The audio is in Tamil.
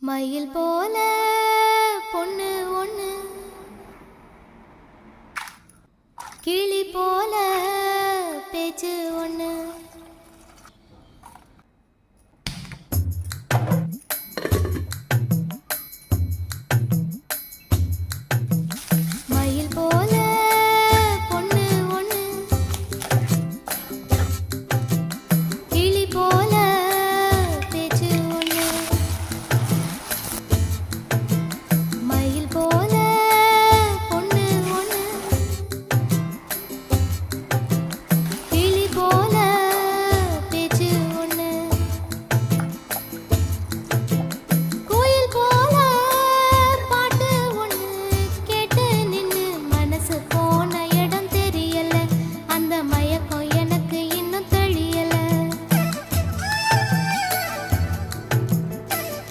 மயில் போல பொண்ணு ஒண்ணு. கிளி போல